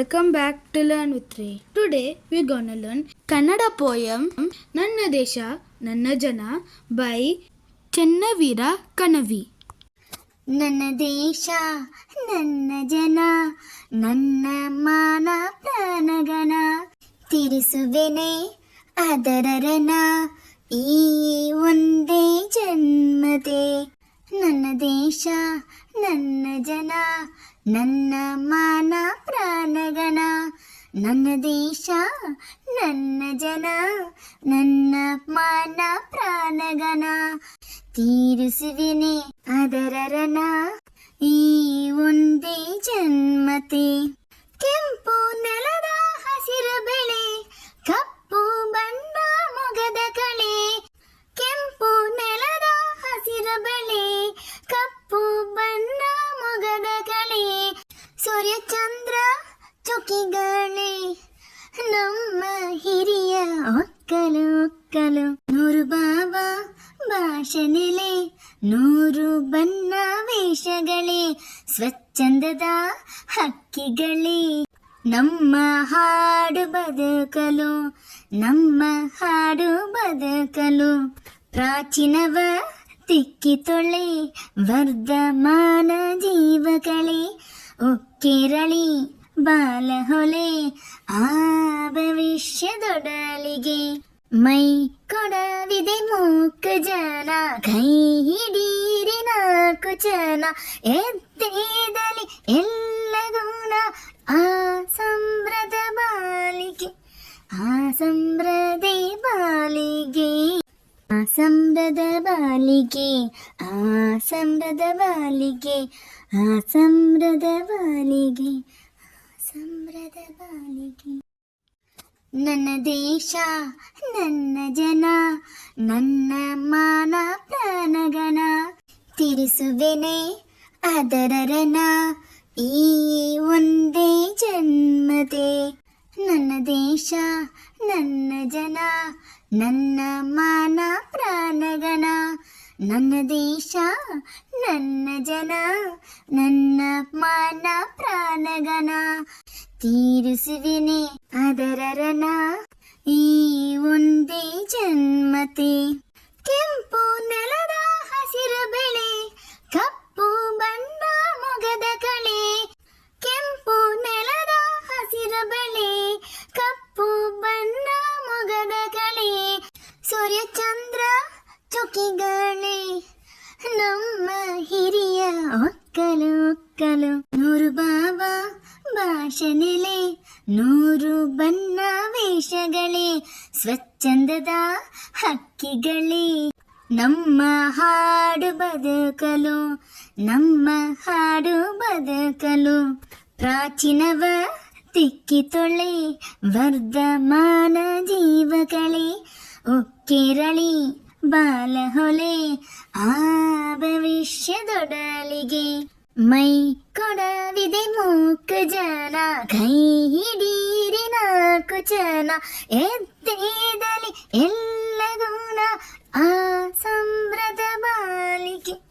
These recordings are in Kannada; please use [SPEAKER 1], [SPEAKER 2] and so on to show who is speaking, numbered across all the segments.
[SPEAKER 1] welcome back to Learn with Ray. Today we're gonna learn Kannada poem Nanna Desha Nanna Jana by Chennavira Kanavi.
[SPEAKER 2] ನನ್ನ ದೇಶ ನನ್ನ ಜನ ನನ್ನ ಮಾನ ಪ್ರಾಣಗಣ ತಿರಿಸುವೆನೆ ಅದರ ರಣ ಈ ಒಂದೇ ಜನ್ಮದೆ ನನ್ನ ದೇಶ ನನ್ನ ಜನ ನನ್ನ ಮಾನ ಪ್ರಾಣಗಣ, ನನ್ನ ದೇಶ, ನನ್ನ ಜನ, ನನ್ನ ಮಾನ ಪ್ರಾಣಗಣ. ತೀರಿಸುವಿನೆ ಅದರರನ ಈ ಒಂದೇ ಜನ್ಮತೆ. ಸೂರ್ಯ ಚಂದ್ರ ಚುಕ್ಕಿಗಳೇ, ನಮ್ಮ ಹಿರಿಯ ಒಕ್ಕಲು ಒಕ್ಕಲು. ನೂರು ಬಾಬಾ ಭಾಷೆನೆಲೆ ನೂರು ಬಣ್ಣ ವೇಷಗಳೇ, ಸ್ವಚ್ಛಂದದ ಹಕ್ಕಿಗಳೇ. ನಮ್ಮ ಹಾಡು ಬದುಕಲು, ನಮ್ಮ ಹಾಡು ಬದುಕಲು, ಪ್ರಾಚೀನವ ತಿಕ್ಕಿ ತೊಳೆ ವರ್ಧಮಾನ ಜೀವಗಳೇ. ಉಕ್ಕಿರಳಿ ಬಾಲಹೊಲೆ ಆ ಭವಿಷ್ಯದೊಡಲಿಗೆ ಮೈ ಕೊಡವಿದೆ ಮೂಕ ಜನ ಕೈ ಹಿಡೀರಿ ನಾಲ್ಕು ಜನ ಎದ್ದೇದಲಿ ಎಲ್ಲ ಗುಣ ಆ ಸಂಭ್ರದ ಬಾಲಿಗೆ ಆ ಸಂಭ್ರದೆ ಬಾಲಿಗೆ ಸಂಭ್ರದ ಬಾಲಿಗೆ ಆ ಸಮೃದ ಬಾಲಿಗೆ ಆ ಸಮೃದ ಬಾಲಿಗೆ ಸಮೃದ ಬಾಲಿಗೆ. ನನ್ನ ದೇಶ, ನನ್ನ ಜನ, ನನ್ನ ಮಾನ ಪ್ರಾಣಗಣ ತಿರಿಸುವೆನೆ ಅದರರನ ಈ ಒಂದೇ ಜನ್ಮದೆ. ನನ್ನ ದೇಶ, ನನ್ನ ಜನ, ನನ್ನ ಮಾನ ನನ್ನ ದೇಶ, ನನ್ನ ಜನ, ನನ್ನ ಮಾನ ಪ್ರಾಣಗನ ತೀರಿಸುವಿನೆ ಅದರ ರನ ಈ ಒಂದೇ ಜನ್ಮತಿ. ಕೆಂಪು ನೆಲದ ಚುಕ್ಕಿಗಳೇ ನಮ್ಮ ಹಿರಿಯ ಒಕ್ಕಲು ಒಕ್ಕಲು ನೂರು ಬಾಬಾ ಭಾಷೆನೆಲೆ ನೂರು ಬಣ್ಣ ವೇಷಗಳೇ ಸ್ವಚ್ಛಂದದ ಹಕ್ಕಿಗಳೇ ನಮ್ಮ ಹಾಡು ಬದುಕಲು ನಮ್ಮ ಹಾಡು ಬದುಕಲು ಪ್ರಾಚೀನವ ತಿಕ್ಕಿ ತೊಳೆ ವರ್ಧಮಾನ ಜೀವಗಳೇ ಉಕ್ಕಿರಳಿ ಬಾಲಹೊಲೆ ಆ ಭವಿಷ್ಯದೊಡಲಿಗೆ ಮೈ ಕೊಡವಿದೆ ಮೂಕು ಜನ. ಕೈ ಹಿಡೀರಿ ನಾಲ್ಕು ಜನ. ಎದ್ದೇದಲಿ ಎಲ್ಲ ಗುಣ ಆ ಸಂಭ್ರದ ಬಾಲಿಗೆ.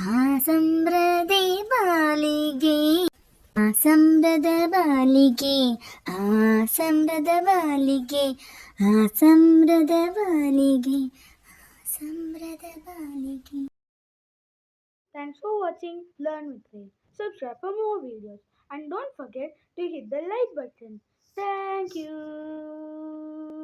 [SPEAKER 2] ಆ ಸಂಭ್ರದೆ ಬಾಲಿಗೆ. ಆ ಸಂಭ್ರದ ಬಾಲಿಗೆ. ಆ ಸಂಭ್ರದ ಬಾಲಿಗೆ. ಆ ಸಂಭ್ರದ ಬಾಲಿಗೆ.
[SPEAKER 1] Thanks for watching Learn with Ray. Subscribe for more videos and don't forget to hit the like button. Thank you.